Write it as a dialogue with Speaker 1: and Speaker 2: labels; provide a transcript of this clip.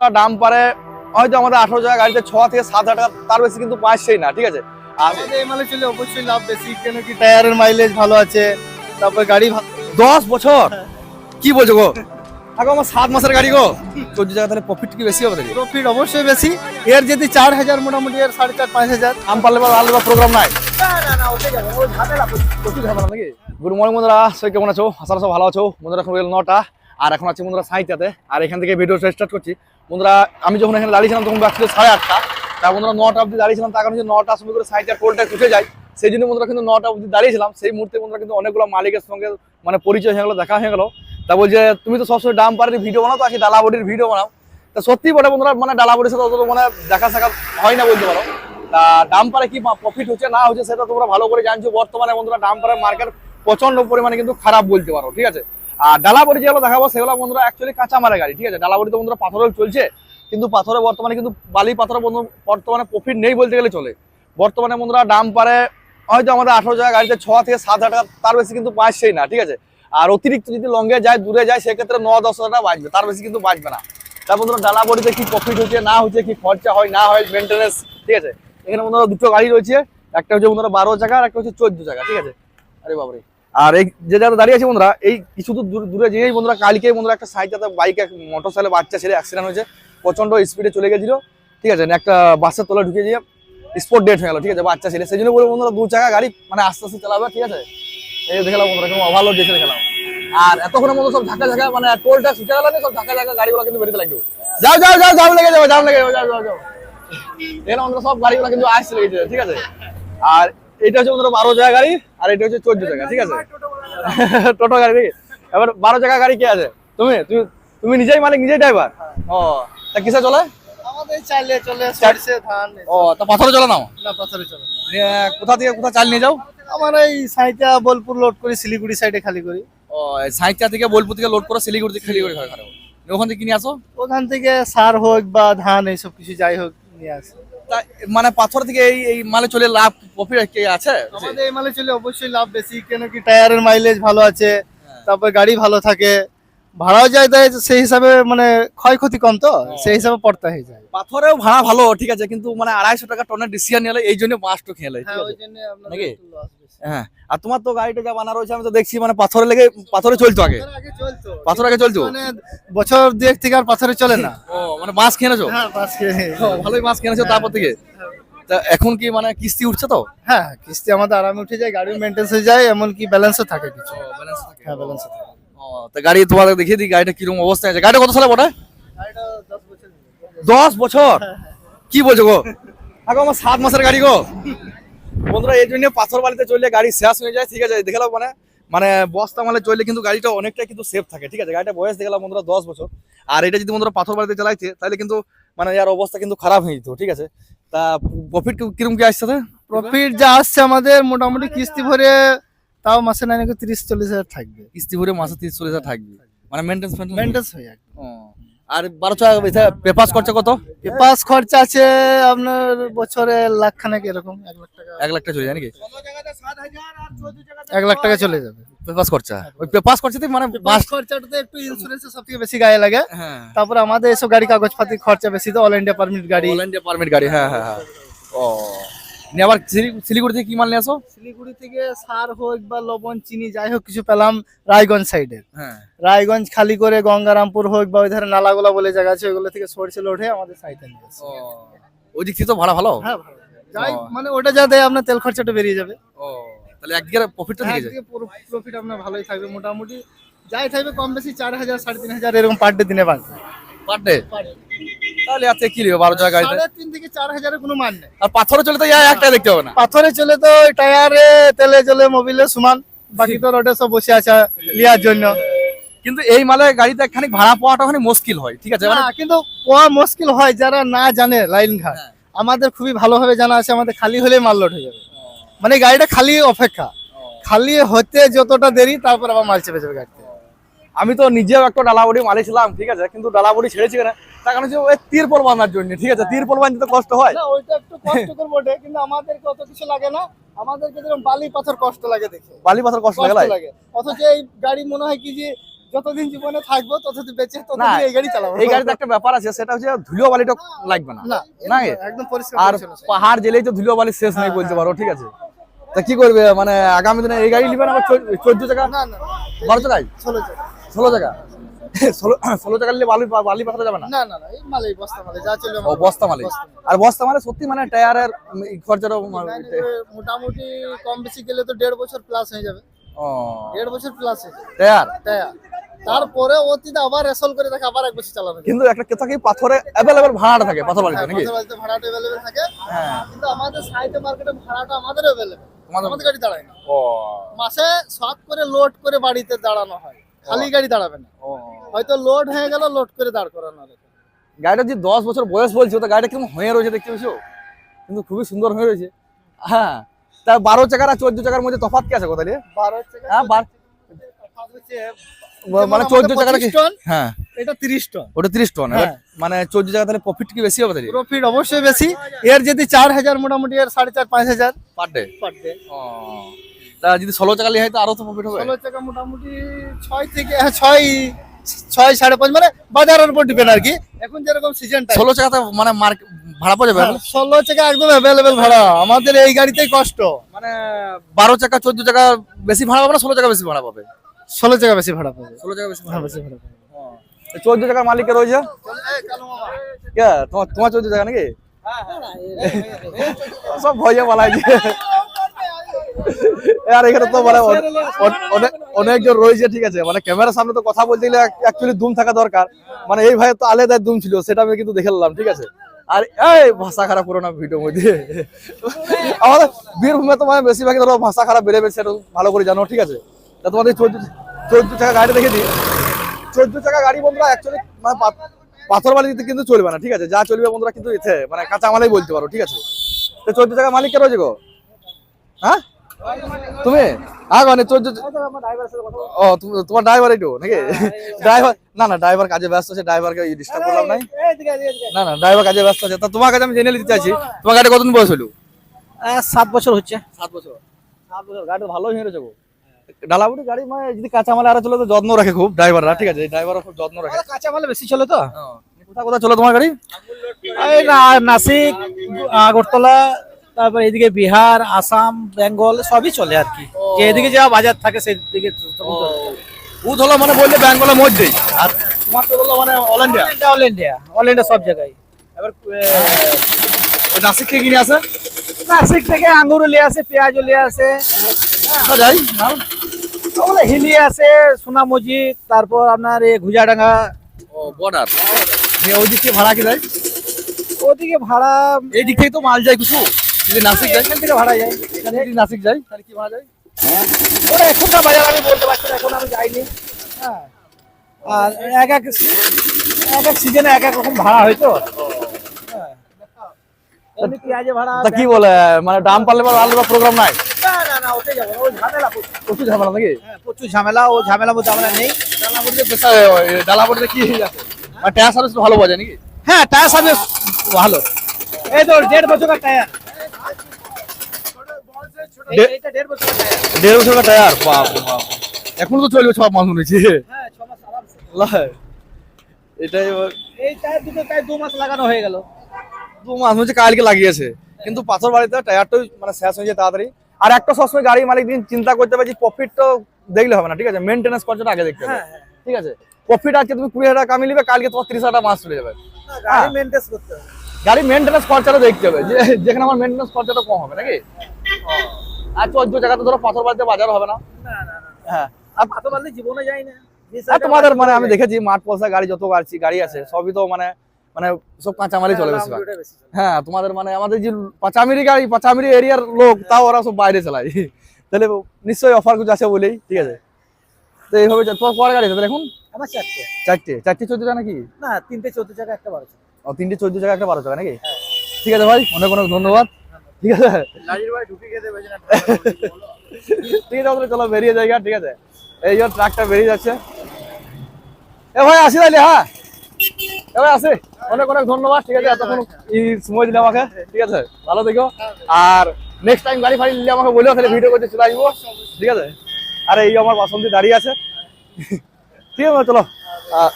Speaker 1: দাম পারে হয়তো আমাদের আঠারো টাকা গাড়িতে ছ থেকে সাত হাজার টাকা তার বেশি কিন্তু পাচ্ছেই না ঠিক আছে? আর
Speaker 2: আমাদের এই মালে চলে অবশ্যই লাভ বেশি কেন কি টায়ারের মাইলেজ ভালো আছে তারপর গাড়ি
Speaker 1: দশ বছর? কি বলছো গো? আমার সাত মাসের গাড়ি গো। তাহলে প্রফিট কি বেশি হবে
Speaker 2: প্রফিট অবশ্যই বেশি। এর যদি চার হাজার মোটামুটি এর সাড়ে চার পাঁচ হাজার
Speaker 1: আম পারলে বা আনলে প্রোগ্রাম নাই। গুড মর্নিং বন্ধুরা সবাই কেমন আছো? আশা করি সব ভালো আছো। বন্ধুরা এখন নটা। আর এখন আছে বন্ধুরা সাঁইটাতে আর এখান থেকে ভিডিও স্টার্ট করছি। বন্ধুরা, আমি যখন এখানে দাঁড়িয়েছিলাম, তখন বাজছিল সাড়ে আটটা। তা বন্ধুরা, নটা অবধি দাঁড়িয়েছিলাম, তার কারণ হচ্ছে নটা সময় করে সাঁইটার টোলটা উঠে যায়। সেই জন্য বন্ধুরা কিন্তু নটা অবধি দাঁড়িয়েছিলাম। সেই মুহূর্তে বন্ধুরা কিন্তু অনেকগুলো মালিকের সঙ্গে মানে পরিচয় হয়ে গেলো, দেখা হয়ে গেলো। তা বলছে, তুমি তো সবসময় ডাম পাড়ির ভিডিও বানাও তো, আজকে ডালাবডির ভিডিও বানাও। তা সত্যি বটে বন্ধুরা মানে ডালাবডির সাথে অত মানে দেখা সাক্ষাৎ হয় না বলতে পারো। তা ডাম্পারে কি প্রফিট হচ্ছে, না হচ্ছে, সেটা তোমরা ভালো করে জানছো। বর্তমানে বন্ধুরা, ডাম্পারের মার্কেট প্রচণ্ড পরিমাণে কিন্তু খারাপ বলতে পারো, ঠিক আছে? আর ডালাবড়ি যেগুলো দেখাবো, সেগুলো বন্ধুরা অ্যাকচুয়ালি কাঁচা মারা গাড়ি, ঠিক আছে? ডালাবড়িতে বন্ধুরা পাথরেও চলছে, কিন্তু পাথরে বর্তমানে কিন্তু বালি পাথরে বর্তমানে প্রফিট নেই বলতে গেলে চলে। বর্তমানে বন্ধুরা দাম ডাম্পারে হয়তো আমাদের আঠারো জায়গা গাড়িতে ছ থেকে সাত হাজার টাকা, তার বেশি কিন্তু পাচ্ছেই না, ঠিক আছে? আর অতিরিক্ত যদি লঙ্গে যায়, দূরে যায়, সেক্ষেত্রে ন, দশ হাজার টাকা বাঁচবে, তার বেশি কিন্তু বাঁচবে না। তার বন্ধুরা ডালা বডিতে কি প্রফিট হচ্ছে, না হচ্ছে, কি খরচা হয়, না হয় মেনটেন্যান্স ঠিক আছে? এখানে বন্ধুরা দুটো গাড়ি রয়েছে, একটা হচ্ছে বন্ধুরা বারো চাকা আর একটা হচ্ছে চোদ্দ চাকা ঠিক আছে? আরে বাবারে আর এই যে যারা দাঁড়িয়ে আছে বন্ধুরা, এই কিছু দূর দূর- যেই বন্ধুরা, কালকে বন্ধুরা একটা সাইকেল বাইক মোটর সাইকেল বাচ্চা ছেলে অ্যাক্সিডেন্ট হয়েছে প্রচণ্ড স্পিডে চলে গেছিল। ঠিক আছে, একটা বাসের তলা ঢুকে দিয়ে স্পট ডেট হয়ে গেল, ঠিক আছে, বাচ্চা ছেলে। সেই জন্য বলে বন্ধুরা, দু চাকা গাড়ি মানে আস্তে আস্তে চালাবে, ঠিক আছে? এই দেখালাম বন্ধুরা কেমন ওভারলোড দেখে দেখালাম। আর এতক্ষণের মতো সব ধাক্কা ধাক্কা মানে ছুটে গেল না সব ধাক্কা ধাক্কা গাড়িগুলো কিন্তু বেরিয়ে লাগবে। যাও যাও যাও যাও, লেগে যাও যাও, লেগে যাও যাও যাও সব গাড়িগুলো কিন্তু আসছে লেগেছে, ঠিক আছে? আর এটা হচ্ছে বন্ধুরা বারো জায়গা গাড়ি। আর এটা হচ্ছে চোদ্দ জায়গা ঠিক আছে? টোটো গাড়ি এবার বারো জায়গা গাড়ি কে আছে? তুমি তুমি তুমি নিজেই মালিক নিজেই ড্রাইভার ও। তা কিসে চলে?
Speaker 2: আমাদের চলে সরষে ধান
Speaker 1: ও তা পাথরে চলে নাও?
Speaker 2: না পাথরে চলে।
Speaker 1: কোথা থেকে কোথা চাল নিয়ে যাও?
Speaker 2: আমার এই সাইটা বোলপুর লোড করি শিলিগুড়ি সাইডে খালি করি।
Speaker 1: ও থেকে বোলপুর থেকে লোড করে শিলিগুড়ি থেকে খেলি করে ঘরে ঘরে ওখান থেকে কিনে আসো?
Speaker 2: ওখান থেকে সার হোক বা ধান এইসব কিছু যাই হোক
Speaker 1: মানে পাথর থেকে এই এই মালে চলে লাভ প্রফিট কি আছে?
Speaker 2: আমাদের এই মালে চলে অবশ্যই লাভ বেশি কেন কি টায়ারের মাইলেজ ভালো আছে তারপর গাড়ি ভালো থাকে ভাড়াও যায় তাই সেই হিসাবে মানে ক্ষয়ক্ষতি কম তো সেই হিসাবে পড়তে হয়ে যায়।
Speaker 1: পাথরেও ভাড়া ভালো ঠিক আছে কিন্তু মানে আড়াইশো টাকা টনের ডিসিশন নিলে এই জন্য মাছটা খেলে
Speaker 2: হ্যাঁ
Speaker 1: নাকি? হ্যাঁ আর তোমার তো গাড়িটা যা বানা রয়েছে আমি তো দেখছি মানে পাথরে লেগে পাথরে চলতো আগে।
Speaker 2: পাথর আগে চলতো। মানে বছর দুয়েক থেকে আর পাথরে চলে না।
Speaker 1: ও মানে মাছ খেয়েছো
Speaker 2: হ্যাঁ
Speaker 1: ভালোই মাছ কিনেছো তারপর থেকে? তা এখন কি মানে কিস্তি উঠছে তো?
Speaker 2: হ্যাঁ কিস্তি আমাদের আরামে উঠে যায় গাড়ির মেনটেন্স হয়ে যায় এমনকি ব্যালেন্সও থাকে কিছু। ব্যালেন্স থাকে। হ্যাঁ ব্যালেন্স থাকে।
Speaker 1: তা গাড়ি তোমাদের দেখিয়ে দিই গাড়িটা কীরকম অবস্থায় আছে। গাড়িটা কত সালে বটে?
Speaker 2: দশ বছর
Speaker 1: কি বলছো গো? এখন আমার সাত মাসের গাড়ি গো। বন্ধুরা এই জন্য পাথর বাড়িতে চললে গাড়ি শেষ হয়ে যায় ঠিক আছে? দেখালাম মানে। মানে বস্তা মালে চললে কিন্তু গাড়িটা অনেকটা কিন্তু সেফ থাকে ঠিক আছে? গাড়িটা বয়স দেখলাম বন্ধুরা দশ বছর। আর এটা যদি বন্ধুরা পাথর বাড়িতে চালাইছে তাহলে কিন্তু মানে ইয়ার অবস্থা কিন্তু খারাপ হয়ে যেত ঠিক আছে? তা প্রফিট কীরকম কি আসছে
Speaker 2: প্রফিট যা আসছে আমাদের মোটামুটি কিস্তি ভরে তাও মাসে না নাকি তিরিশ চল্লিশ হাজার থাকবে।
Speaker 1: কিস্তি ভরে মাসে তিরিশ চল্লিশ হাজার থাকবে। মানে মেনটেন্স
Speaker 2: মেনটেন্স হয়ে যায়
Speaker 1: আর বারো টাকা পেপাস খরচা কত?
Speaker 2: পাস খরচা আছে আপনার বছরে লাখ খানেক এরকম এক লাখ টাকা।
Speaker 1: এক লাখ টাকা চলে যায় নাকি?
Speaker 2: এক লাখ টাকা চলে যাবে।
Speaker 1: পেপাস খরচা? ওই পেপাস খরচাতে মানে
Speaker 2: বাস খরচাটাতে একটু ইন্স্যুরেন্স সব থেকে বেশি গায়ে লাগে।
Speaker 1: হ্যাঁ।
Speaker 2: তারপরে আমাদের এসব গাড়ি কাগজপাতি খরচা বেশি তো অল ইন্ডিয়া পারমিট গাড়ি।
Speaker 1: অল ইন্ডিয়া পারমিট গাড়ি হ্যাঁ হ্যাঁ হ্যাঁ। ও। নিয়ে আবার শিলিগুড়ি থেকে কি মাল নিয়ে আসো?
Speaker 2: শিলিগুড়ি থেকে সার হোক বা লবণ চিনি যাই হোক কিছু পেলাম রায়গঞ্জ সাইডের
Speaker 1: হ্যাঁ।
Speaker 2: রায়গঞ্জ খালি করে গঙ্গারামপুর হোক বা ওই ধারে নালাগোলা বলে জায়গা আছে ওইগুলো থেকে সরষে ওঠে আমাদের সাইডে নিয়ে আসে।
Speaker 1: ওই দিক থেকে তো ভাড়া ভালো?
Speaker 2: হ্যাঁ ভালো। যাই মানে ওটা যা দেয় আপনার তেল খরচাটা বেরিয়ে যাবে।
Speaker 1: ও তাহলে একদিকে প্রফিটটা থেকে যায়।
Speaker 2: প্রফিট আপনার ভালোই থাকবে মোটামুটি। যাই থাকবে কম বেশি চার হাজার সাড়ে তিন হাজার এরকম পার ডে দিনে বাঁচবে।
Speaker 1: পার ডে তাহলে আজকে কি নেবে বারো টাকা গাড়িতে?
Speaker 2: সাড়ে তিন থেকে চার হাজারের কোনো মান নেই।
Speaker 1: আর পাথরে চলে তো ইয়া একটা দেখতে হবে না।
Speaker 2: পাথরে চলে তো টায়ারে তেলে চলে মোবিলে সমান। বাকি তো রোডে সব বসে আছে লিয়ার জন্য।
Speaker 1: কিন্তু এই মালে গাড়িতে একখানি ভাড়া পাওয়াটা ওখানে মুশকিল হয় ঠিক আছে? মানে
Speaker 2: কিন্তু পাওয়া মুশকিল হয় যারা না জানে লাইন ঘাট।
Speaker 1: হ্যাঁ।
Speaker 2: আমাদের খুবই ভালোভাবে জানা আছে আমাদের খালি হলে মাল লোড হয়ে যাবে। মানে গাড়িটা খালি অপেক্ষা। খালি হতে যতটা দেরি তারপর আবার মাল চেপে যাবে গাড়িতে।
Speaker 1: আমি তো নিজেও একটা ডালাবড়ি মালিছিলাম ঠিক আছে? কিন্তু ডালাবড়ি ছেড়েছি কেন? তার কারণ হচ্ছে ওই তিরপল বাঁধার জন্য ঠিক আছে? তিরপল বাঁধতে কষ্ট হয়।
Speaker 2: ওইটা একটু কষ্টকর বটে কিন্তু আমাদেরকে অত কিছু লাগে না। আমাদেরকে যেরকম বালি পাথর কষ্ট লাগে দেখে।
Speaker 1: বালি পাথর কষ্ট লাগে?
Speaker 2: অথচ এই গাড়ি মনে হয় কি যে যতদিন জীবনে থাকব ততদিন বেঁচে ততদিন এই গাড়ি চালাবো।
Speaker 1: এই গাড়িতে একটা ব্যাপার আছে সেটা হচ্ছে ধুলো বালিটা লাগবে না।
Speaker 2: না একদম পরিষ্কার
Speaker 1: আর পাহাড় জেলেই তো ধুলো বালি শেষ নেই
Speaker 2: হ্যাঁ,
Speaker 1: বলতে পারো ঠিক আছে? তা কি করবে? মানে আগামী দিনে এই গাড়ি নিবে না চোদ্দ টাকা বারো টাকায়
Speaker 2: ষোলো চাকা।
Speaker 1: ষোলো টাকা ষোলো ষোলো টাকা নিলে বালি বালি পাঠাতে যাবে না?
Speaker 2: না না না এই মালেই বস্তা মালে যা চলবে
Speaker 1: ও বস্তা মালিক আর বস্তা মানে সত্যি মানে টায়ারের খরচাটা
Speaker 2: না, না, মোটামুটি কম বেশি গেলে তো দেড় বছর প্লাস হয়ে যাবে।
Speaker 1: ও।
Speaker 2: দেড় বছর প্লাস হয়ে যাবে।
Speaker 1: টায়ার?
Speaker 2: টায়ার। তারপরে অতীতে আবার রেসল করে থাকে আবার এক বছর যায়।
Speaker 1: কিন্তু একটা কি পাথরে ভাড়াটা থাকে পাথর বাড়িতে
Speaker 2: হ্যাঁ,
Speaker 1: নাকি?
Speaker 2: পাশের বাড়িতে ভাড়াটা থাকে।
Speaker 1: হ্যাঁ।
Speaker 2: কিন্তু আমাদের সাইডে মার্কেটে ভাড়াটা আমাদের আমাদের গাড়ি দাঁড়ায় না।
Speaker 1: ও।
Speaker 2: মাসে সাত করে লোড করে বাড়িতে দাঁড়ানো হয়। খালি গাড়ি দাঁড়াবে না। হয়তো লোড হয়ে গেল লোড করে দাঁড় করানো
Speaker 1: গাড়িটা যে দশ বছর বয়স বলছো তো গাড়িটা কেমন হয়ে রয়েছে দেখতে পেয়েছ? কিন্তু খুবই সুন্দর হয়ে রয়েছে। হ্যাঁ তা বারো চাকার আর চোদ্দ চাকার মধ্যে তফাৎ কি আছে কথা নিয়ে
Speaker 2: বারো
Speaker 1: হ্যাঁ মানে চোদ্দ চাকাটা কি?
Speaker 2: 25 টন
Speaker 1: হ্যাঁ।
Speaker 2: এটা তিরিশ টন।
Speaker 1: ওটা তিরিশ টন।
Speaker 2: হ্যাঁ।
Speaker 1: মানে চোদ্দ চাকা তাহলে প্রফিট কি বেশি হবে তাহলে?
Speaker 2: প্রফিট অবশ্যই বেশি। এর যদি চার হাজার মোটামুটি এর সাড়ে চার পাঁচ হাজার
Speaker 1: পার ডে
Speaker 2: পার ডে
Speaker 1: তা যদি ষোলো চাকা লিয়ে হয় তো আরও তো প্রফিট হবে।
Speaker 2: ষোলো টাকা মোটামুটি ছয় থেকে হ্যাঁ, ছয় ছয় সাড়ে পাঁচ মানে বাজারের উপর ডিপেন্ড আর কি। এখন যেরকম সিজন
Speaker 1: ষোলো চাকাতে মানে মার্কেট ভাড়া পাওয়া যাবে?
Speaker 2: ষোলো টাকা একদম অ্যাভেলেবেল ভাড়া। আমাদের এই গাড়িতেই কষ্ট।
Speaker 1: মানে বারো চাকা চোদ্দ চাকা বেশি ভাড়া পাবে না ষোলো চাকা বেশি ভাড়া পাবে?
Speaker 2: ষোলো টাকা বেশি ভাড়া পাবে।
Speaker 1: ষোলো চাকা বেশি
Speaker 2: হ্যাঁ, বেশি ভাড়া পাবে।
Speaker 1: চোদ্দ টাকার মালিকের রয়েছে? কে? তোমার তোমার চোদ্দ টাকা নাকি? সব ভয়ে পালাইছে আর এখানে তো মানে অনে- অনে- অনেক অনেকজন রয়েছে ঠিক আছে। মানে ক্যামেরার সামনে তো কথা বলতে গেলে অ্যাকচুয়ালি দুম থাকা দরকার। মানে এই ভাই তো আলাদা দুম ছিল সেটা আমি কিন্তু দেখে নিলাম ঠিক আছে। আর এই ভাষা খারাপ করো না ভিডিওর মধ্যে। আমাদের বীরভূমে তো মানে বেশিরভাগই ধরো ভাষা খারাপ বেড়ে বেড়ে সেটা ভালো করে জানো ঠিক আছে। তা তোমাদের চোদ্দ চোদ্দ টাকা গাড়ি দেখে দিই। চোদ্দ টাকা গাড়ি বন্ধুরা অ্যাকচুয়ালি মানে পাথ- পাথর বালিতে কিন্তু চলবে না ঠিক আছে। যা চলবে বন্ধুরা কিন্তু এতে মানে কাঁচা মালাই বলতে পারো ঠিক আছে। তো চোদ্দ টাকা মালিক কে রয়েছে গো? হ্যাঁ? তুমি? চোদ্দ ও তোমার ড্রাইভার একটু নাকি? ড্রাইভার না না ড্রাইভার কাজে ব্যস্ত আছে ড্রাইভারকে ডিস্টার্ব করলাম নাই। না না ড্রাইভার কাজে ব্যস্ত আছে। তা তোমার কাছে আমি জেনে নিতে চাইছি তোমার গাড়ি কতদিন বয়স হলো?
Speaker 2: সাত বছর হচ্ছে।
Speaker 1: সাত বছর। সাত বছর গাড়ি ভালো রয়েছে গো। ডালাবুটি গাড়ি মানে যদি কাঁচা মালে আরও চলে তো যত্ন রাখে খুব ড্রাইভাররা ঠিক আছে? ড্রাইভাররা খুব যত্ন রাখে।
Speaker 2: কাঁচা মালে বেশি চলে তো?
Speaker 1: কোথা কোথা চলে তোমার গাড়ি?
Speaker 2: এই না নাসিক আগরতলা তারপর এদিকে বিহার আসাম বেঙ্গল সবই চলে আর কি। যে এদিকে যা বাজার থাকে সেদিকে
Speaker 1: উদ হলো মানে বললে ব্যাঙ্গলের মধ্যেই আর তোমার তো বলল মানে all India
Speaker 2: all India all India সব জায়গায়।
Speaker 1: এবার নাসিক থেকে কিনে আসে
Speaker 2: নাসিক থেকে আঙ্গুর নিয়ে আসে পেঁয়াজ নিয়ে আসে।
Speaker 1: কোথা যাই
Speaker 2: ওগুলো হিলি আছে সোনামজি তারপর আপনার এই ঘুজাডাঙ্গা।
Speaker 1: বর্ডার। ওই দিক ভাড়া কি দেয়?
Speaker 2: ওদিকে ভাড়া
Speaker 1: এই দিক থেকে তো মাল যায় কিছু। যদি নাসিক
Speaker 2: এখান থেকে ভাড়া যায়।
Speaker 1: এখানে যদি নাসিক যাই তাহলে কি ভাড়া যায়?
Speaker 2: এখনকার বাজার আমি বলতে পারছি না এখন আমি যাইনি। হ্যাঁ। আর এক এক এক এক সিজনে এক এক রকম ভাড়া হয় তো।
Speaker 1: কি বলে মানে দাম পারলে বা আলাদা প্রোগ্রাম নাই?
Speaker 2: না না না ওতে যাব ওই ঝামেলা প্রচুর।
Speaker 1: ঝামেলা নাকি?
Speaker 2: হ্যাঁ, প্রচুর ঝামেলা ও ঝামেলা মধ্যে আমরা নেই।
Speaker 1: ডালাবুটিতে কি মানে টায়ার সার্ভিস ভালো বাজে নাকি?
Speaker 2: হ্যাঁ টায়ার সার্ভিস ভালো। এই তো দেড় বছরের টায়ার দেড়
Speaker 1: বছর টায়ার। বাপ বাপ। এখন তো চলবে সব হচ্ছে
Speaker 2: হ্যাঁ।
Speaker 1: এটাই
Speaker 2: এই টায়ার দুটো টায়ার দু মাস লাগানো হয়ে গেল।
Speaker 1: দু মাস হচ্ছে কালকে লাগিয়েছে। কিন্তু পাথর বাড়িতে টায়ারটাই মানে শেষ হয়ে যায় তাড়াতাড়ি। আর একটা সবসময় গাড়ি মালিক দিন চিন্তা করতে হবে যে প্রফিট তো দেখলে হবে না ঠিক আছে? মেনটেন্স খরচাটা আগে দেখতে হবে।
Speaker 2: হ্যাঁ, হ্যাঁ।
Speaker 1: ঠিক আছে? প্রফিট আজকে তুমি কুড়ি হাজার টাকা কামিয়ে নিবে কালকে তোমার তিরিশ হাজার টাকা মাস চলে যাবে।
Speaker 2: গাড়ি
Speaker 1: মেনটেন্স খরচাটা দেখতে হবে। যে যেখানে আমার মেনটেন্স খরচাটা কম হবে নাকি? আর চোদ্দ জায়গাতে ধরো পাথর বাড়িতে বাজার হবে না। হ্যাঁ।
Speaker 2: আর পাতো বাদলে জীবনে যায় না।
Speaker 1: তোমাদের মানে আমি দেখেছি মাঠ পয়সা গাড়ি যত গাড়ি গাড়ি আছে সবই তো মানে মানে সব কাঁচামালি চলে বেশিরভাগ। হ্যাঁ তোমাদের মানে আমাদের যে পাচামিরি গাড়ি পাচামিরি এরিয়ার লোক তাও ওরা সব বাইরে চালায়। তাহলে নিশ্চয়ই অফার কিছু আছে বলেই ঠিক আছে? তো এইভাবে তোমার কয় গাড়ি আছে এখন?
Speaker 2: আমার চারটে।
Speaker 1: চারটে। চারটে চোদ্দ টাকা নাকি?
Speaker 2: না তিনটে চোদ্দ টাকা একটা বারো
Speaker 1: ও তিনটে চোদ্দ টাকা একটা বারো টাকা নাকি? ঠিক আছে ভাই অনেক অনেক ধন্যবাদ। ঠিক আছে? ঠিক আছে তাহলে চলো বেরিয়ে জায়গা ঠিক আছে। এই যে ট্রাকটা বেরিয়ে যাচ্ছে। এ ভাই আসি তাহলে হ্যাঁ? এ ভাই আসি। অনেক অনেক ধন্যবাদ ঠিক আছে এতক্ষণ সময় দিলে আমাকে ঠিক আছে? ভালো থেকো। আর নেক্সট টাইম গাড়ি ফাড়ি নিলে আমাকে বলেও তাহলে ভিডিও করতে চলে আসব। ঠিক আছে? আর এই আমার বাসন্তী দাঁড়িয়ে আছে। ঠিক আছে চলো। আহ,